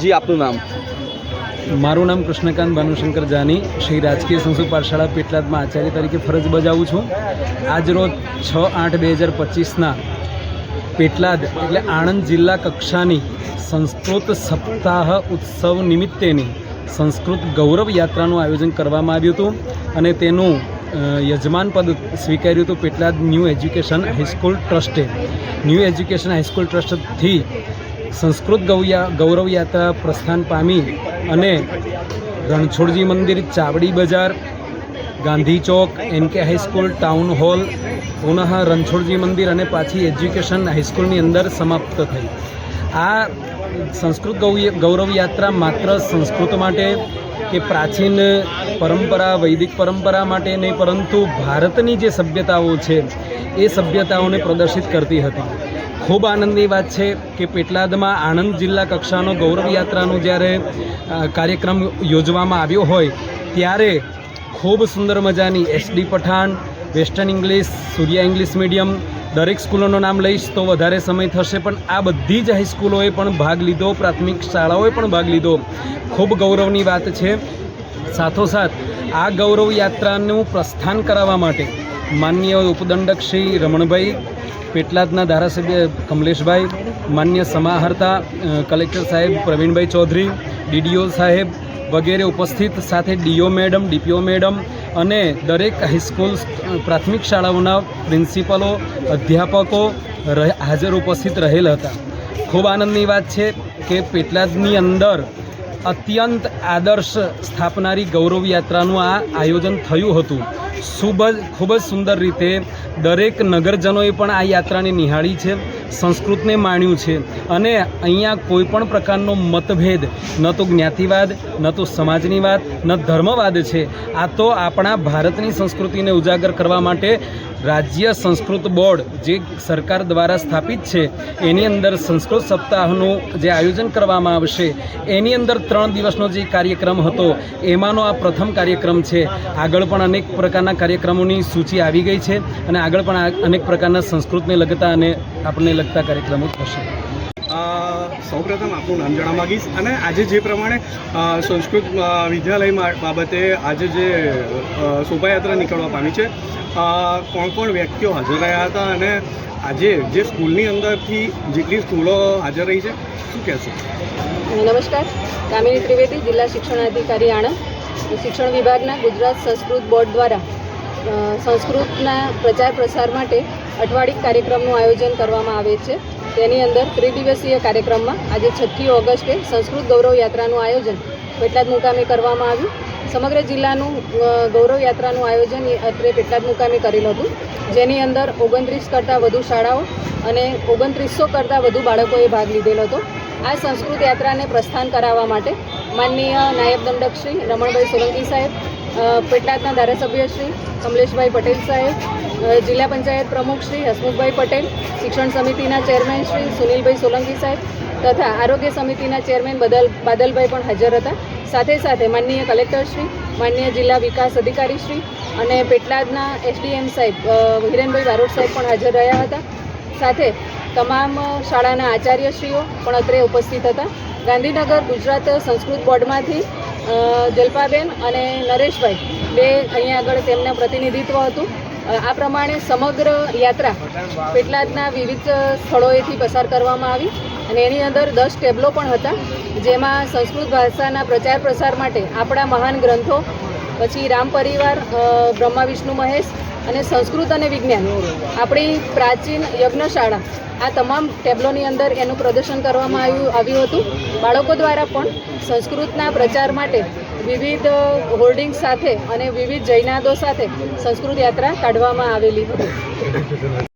જી, આપનું નામ? મારું નામ કૃષ્ણકાંત ભાનુશંકર જાની, શ્રી રાજકીય સંસ્કૃત પાઠશાળા પેટલાદમાં આચાર્ય તરીકે ફરજ બજાવું છું. આજ રોજ છ આઠ બે હજાર પચીસના પેટલાદ એટલે આણંદ જિલ્લા કક્ષાની સંસ્કૃત સપ્તાહ ઉત્સવ નિમિત્તેની સંસ્કૃત ગૌરવ યાત્રાનું આયોજન કરવામાં આવ્યું હતું અને તેનું યજમાન પદ સ્વીકાર્યું હતું Petlad New Education High School ટ્રસ્ટે. New education high school ટ્રસ્ટથી સંસ્કૃત ગૌયા, ગૌરવ યાત્રા પ્રસ્થાન પામી અને રણછોડજી મંદિર, Chavdi Bazar, Gandhi Chowk NK High School, town hall, પુનઃ રણછોડજી મંદિર અને પાછી એજ્યુકેશન હાઈસ્કૂલની અંદર સમાપ્ત થઈ. આ સંસ્કૃત ગૌરવ યાત્રા માત્ર સંસ્કૃત માટે કે પ્રાચીન પરંપરા, વૈદિક પરંપરા માટે નહીં, પરંતુ ભારતની જે સભ્યતાઓ છે, એ સભ્યતાઓને પ્રદર્શિત કરતી હતી. ખૂબ આનંદની વાત છે કે પેટલાદમાં આણંદ જિલ્લા કક્ષાનો ગૌરવ યાત્રાનો જ્યારે કાર્યક્રમ યોજવામાં આવ્યો હોય, ત્યારે ખૂબ સુંદર મજાની SD Pathan, western English, Surya English medium, દરેક સ્કૂલોનું નામ લઈશ તો વધારે સમય થશે, પણ આ બધી જ હાઈસ્કૂલોએ પણ ભાગ લીધો, પ્રાથમિક શાળાઓએ પણ ભાગ લીધો. ખૂબ ગૌરવની વાત છે. સાથોસાથ આ ગૌરવ યાત્રાનું પ્રસ્થાન કરાવવા માટે માનનીય ઉપદંડક શ્રી રમણભાઈ, પેટલાદના ધારાસભ્ય કમલેશભાઈ, માન્ય સમાહર્તા કલેક્ટર સાહેબ પ્રવીણભાઈ ચૌધરી, ડીડીઓ સાહેબ વગેરે ઉપસ્થિત, સાથે ડીઓ મેડમ, ડીપીઓ મેડમ અને દરેક હાઈસ્કૂલ પ્રાથમિક શાળાઓના પ્રિન્સિપલો, અધ્યાપકો હાજર ઉપસ્થિત રહેલ હતા. ખૂબ આનંદની વાત છે કે પેટલાદની અંદર અત્યંત આદર્શ સ્થાપનારી ગૌરવ યાત્રાનું આ આયોજન થયું હતું. ખૂબ જ ખૂબ જ સુંદર રીતે દરેક નગરજનોએ પણ આ યાત્રાને નિહાળી છે, સંસ્કૃતને માણ્યું છે અને અહીંયા કોઈ પણ પ્રકારનો મતભેદ, ન તો જ્ઞાતિવાદ, ન તો સમાજની વાત, ન ધર્મવાદ છે. આ તો આપણા ભારતની સંસ્કૃતિને ઉજાગર કરવા માટે રાજ્ય સંસ્કૃત બોર્ડ જે સરકાર દ્વારા સ્થાપિત છે, એની અંદર સંસ્કૃત સપ્તાહનું જે આયોજન કરવામાં આવશે, એની અંદર ત્રણ દિવસનો જે કાર્યક્રમ હતો, એમાંનો આ પ્રથમ કાર્યક્રમ છે. આગળ પણ અનેક પ્રકારના કાર્યક્રમોની સૂચિ આવી ગઈ છે અને આગળ પણ આ અનેક પ્રકારના સંસ્કૃતને લગતા અને આપણને લગતા કાર્યક્રમો થશે. અ, સૌપ્રથમ આપનું નામ જાણવા માગીશ અને આજે જે પ્રમાણે સંસ્કૃત વિદ્યાલય બાબતે આજે જે શોભાયાત્રા નીકળવા પામી છે કોણ કોણ વ્યક્તિઓ હાજર રહ્યા હતા અને આજે જે સ્કૂલની અંદરથી જેટલી સ્કૂલો હાજર રહી છે શું કહેશો? નમસ્કાર કામિની ત્રિવેદી જિલ્લા શિક્ષણાધિકારી આણંદ. શિક્ષણ વિભાગના ગુજરાત સંસ્કૃત બોર્ડ દ્વારા સંસ્કૃતના પ્રચાર પ્રસાર માટે અઠવાડિક કાર્યક્રમનું આયોજન કરવામાં આવે છે. તેની અંદર ત્રિદિવસીય કાર્યક્રમમાં આજે છઠ્ઠી ઓગસ્ટે સંસ્કૃત ગૌરવ યાત્રાનું આયોજન પેટલાદ મુકામે કરવામાં આવ્યું. સમગ્ર જિલ્લાનું ગૌરવ યાત્રાનું આયોજન અત્રે પેટલાદ મુકામે કરેલું હતું. જેની અંદર ઓગણત્રીસ કરતાં વધુ શાળાઓ અને ઓગણત્રીસો કરતાં વધુ બાળકોએ ભાગ લીધેલો હતો. આ સંસ્કૃત યાત્રાને પ્રસ્થાન કરાવવા માટે માનનીય નાયબ દંડક શ્રી રમણભાઈ સોલંકી સાહેબ પેટલાદના ધારાસભ્ય શ્રી કમલેશભાઈ પટેલ સાહેબ જિલ્લા પંચાયત પ્રમુખ શ્રી હસમુખભાઈ પટેલ, શિક્ષણ સમિતિના ચેરમેન શ્રી સુનિલભાઈ સોલંકી સાહેબ તથા આરોગ્ય સમિતિના ચેરમેન બદલ બાદલભાઈ પણ હાજર હતા. સાથે સાથે માનનીય કલેક્ટર શ્રી માનનીય જિલ્લા વિકાસ અધિકારી શ્રી અને પેટલાદના એસડીએમ સાહેબ હિરેનભાઈ બારોટ સાહેબ પણ હાજર રહ્યા હતા. સાથે તમામ શાળાના આચાર્યશ્રીઓ પણ અત્રે ઉપસ્થિત હતા. ગાંધીનગર ગુજરાત સંસ્કૃત બોર્ડમાંથી જલપાબેન અને નરેશભાઈ બે અહીંયા આગળ તેમના પ્રતિનિધિત્વ હતું. આ પ્રમાણે સમગ્ર યાત્રા પેટલાદના વિવિધ સ્થળોએથી પસાર કરવામાં આવી અને એની અંદર દસ ટેબલો પણ હતા, જેમાં સંસ્કૃત ભાષાના પ્રચાર પ્રસાર માટે આપણા મહાન ગ્રંથો, પછી રામ પરિવાર બ્રહ્મા, વિષ્ણુ, મહેશ અને સંસ્કૃત અને વિજ્ઞાન. આપણી પ્રાચીન યજ્ઞશાળા આ તમામ ટેબ્લોની અંદર એનું પ્રદર્શન કરવામાં આવ્યું આવ્યું હતું. બાળકો દ્વારા પણ સંસ્કૃતના પ્રચાર માટે વિવિધ હોર્ડિંગ સાથે અને વિવિધ જૈનાદો સાથે સંસ્કૃત યાત્રા કાઢવામાં આવેલી હતી.